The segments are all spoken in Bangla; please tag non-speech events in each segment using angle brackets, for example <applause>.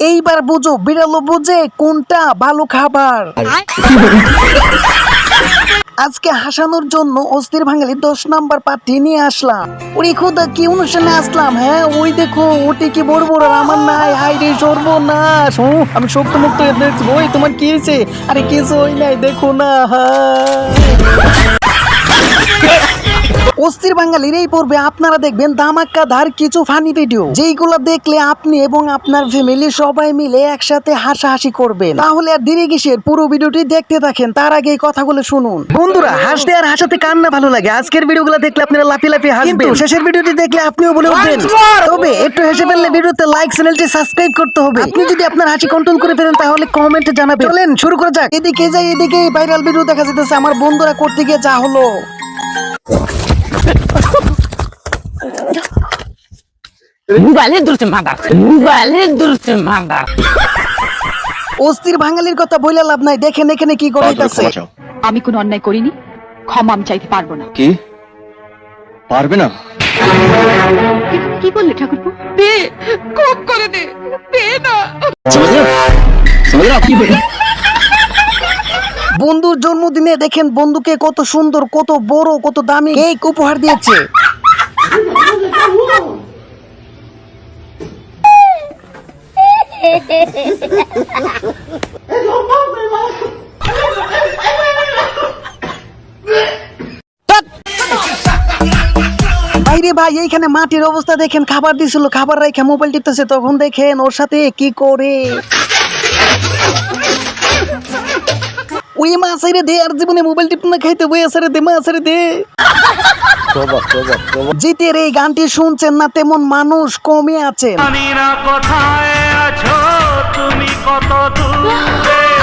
এইবার বুঝো বিড়ালো বুঝে কোনটা ভালো খাবার। আজকে হাসানোর জন্য অস্থির বাঙালি দশ নাম্বার পার্টি নিয়ে আসলাম। ওরে খোদা কি অনুষ্ঠানে আসলাম? হ্যাঁ ওই দেখো ওটি কি বড় বড়? আমার নাই হাই রে সর্বনাশ। ও, আমি শক্ত মুক্ত দেখছি। ওই তোমার কি হয়েছে? আরে কিছু ওই নাই দেখো না হ্যাঁ। অস্থির বাঙালির এই পর্বে আপনারা দেখবেন ধামাক্কা ধার কিছু ফানি ভিডিও যেইগুলো দেখলে আপনি এবং আপনার ফ্যামিলি সবাই মিলে একসাথে হাসাহাসি করবেন। তাহলে আর ধীরে কিসের? পুরো ভিডিওটি দেখতে থাকেন তার আগে এই কথাগুলো শুনুন। বন্ধুরা হাসতে আর হাসাতে কার না ভালো লাগে? আজকের ভিডিওগুলো দেখলে আপনারা লাফি লাফি হাসবেন। শেষের ভিডিওটি দেখলে আপনিও বলে উঠবেন। তবে একটু হেসে ফেললে ভিডিওতে লাইক চ্যানেলটি সাবস্ক্রাইব করতে হবে। আপনি যদি আপনার হাসি কন্ট্রোল করে ফেলেন তাহলে কমেন্টে জানাবেন। চলেন শুরু করা যাক। এদিকে যাই এদিকে ভাইরাল ভিডিও দেখা যেতেছে আমার বন্ধুরা করতে গিয়ে যা হলো। মোবাইলে দূরতে মাদার মোবাইলে দূরতে মাদার অস্থির বাঙালির কথা বইলে লাভ নাই দেখেন এখানে কি করাইতেছে। আমি কোনো অন্যায় করিনি ক্ষমা আমি চাইতে পারব না। কি? পারবে না? কি বললে ঠাকুরপো? দে খুব করে দে দে না। বন্ধুর জন্মদিনে দেখেন বন্ধুকে কত সুন্দর, কত বড়, কত দামি কেক উপহার দিয়েছে। ভাই, এইখানে মাটির অবস্থা দেখেন, খাবার দিছিল, খাবার রেখে মোবাইল টিপতেছে, তখন দেখেন ওর সাথে কি করে? ওই মা সাইরে দে আর জীবনে মোবাইল টিপ না খাইতে বই আসারে দে মা আসারে দে। জিতের এই গানটি শুনছেন না তেমন মানুষ কমে আছেন।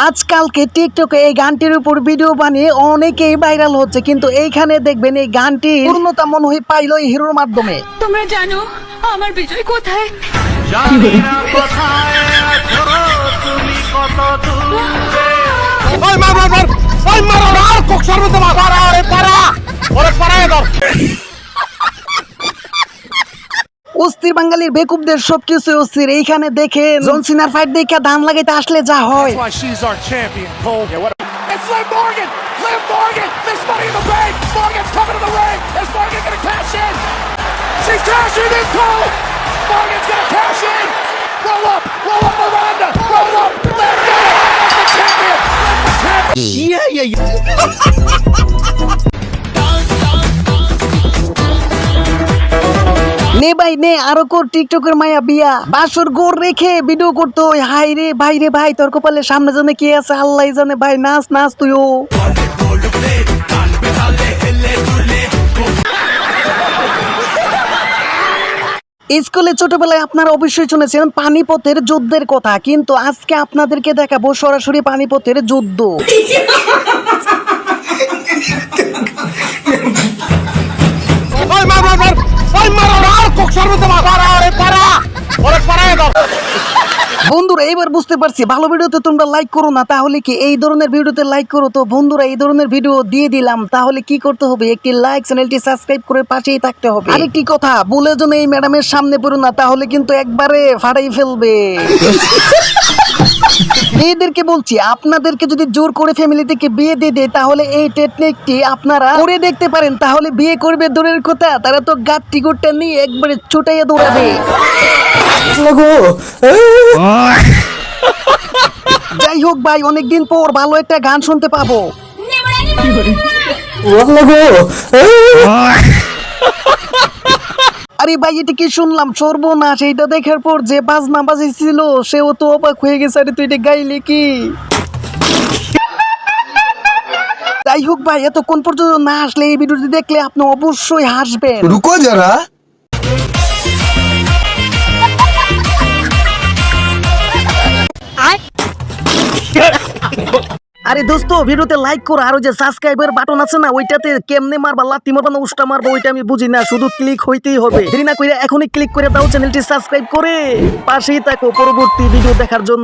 আজকালকে টিকটকে এই গানটির উপর ভিডিও বানিয়ে অনেকেই ভাইরাল হচ্ছে কিন্তু এইখানে দেখবেন এই গানটি পূর্ণতা মনে হয় পাইল এই হিরোর মাধ্যমে। তোমরা জানো আমার বিজয় কোথায়? অস্থির বাঙালির বেকুবদের সবকিছু অস্থির এইখানে দেখেন জনসিনার ফাইট দেখে ধান লাগাইতে আসলে যা হয় why she's our champion, Cole. Yeah, what it's Liv Morgan! Liv Morgan! There's money in the bank! Morgan's coming to the ring! Is Morgan gonna cash in? She's cashing in, Cole! Morgan's gonna cash in! Roll up! Roll up Miranda! Roll up! Liv got it! Liv the champion! <laughs> নে ভাই, নে, আরও কর টিকটকের মায়া বিয়া। বাসর গোর রেখে ভিডিও করতো হাই রে ভাই রে ভাই, তোর কপালে সামনে জানে কে আছে? আল্লাহ জানে ভাই, নাচ নাচ তুইও। স্কুলে ছোটবেলায় আপনারা অবশ্যই শুনেছেন পানিপথের যুদ্ধের কথা, কিন্তু আজকে আপনাদেরকে দেখাবো সরাসরি পানিপথের যুদ্ধ। বন্ধুরা এইবার বুঝতে পারছি। ভালো ভিডিওতে তোমরা লাইক করো না তাহলে কি এই ধরনের ভিডিওতে লাইক করো? তো বন্ধুরা এই ধরনের ভিডিও দিয়ে দিলাম তাহলে কি করতে হবে? একটি লাইক চ্যানেলটি সাবস্ক্রাইব করে পাশেই থাকতে হবে। আরেকটি কথা বলে যেন এই ম্যাডামের সামনে পড়ো না তাহলে কিন্তু একবারে ফাটাই ফেলবে। মেয়েদেরকে বলছি আপনাদেরকে যদি জোর করে ফ্যামিলি থেকে বিয়ে দিয়ে দেয় তাহলে এই টেকনিকটি আপনারা করে দেখতে পারেন। তাহলে বিয়ে করবে দূরের কথা তারা তো গাত টিকটটা নিয়ে একবারে ছুটাইয়া দৌড়াবে। যাই হোক ভাই, অনেকদিন পর ভালো একটা গান শুনতে পাবো। আরে ভাই, এটা কি শুনলাম? সর্বনাশ, এইটা দেখার পর যে বাজনা বাজিছিল সেও তো অবাক হয়ে গেছে। আরে, তুই এটা গাইলে কি? যাই হোক ভাই, এতক্ষণ পর্যন্ত না আসলে এই ভিডিওটি দেখলে আপনি অবশ্যই হাসবেন। রুকো যারা আরে দোস্ত, ভিডিওতে লাইক করো। আর ওই যে সাবস্ক্রাইবের বাটন আছে না, ওইটাতে কেমনে মারবা? লাত্তি মারবা না উষ্টা মারবা? ওইটা আমি বুঝি না, শুধু ক্লিক হইতেই হবে। দেরি না করে এখনই ক্লিক করে দাও চ্যানেলটি সাবস্ক্রাইব করে। পাশেই থাকো পরবর্তী ভিডিও দেখার জন্য।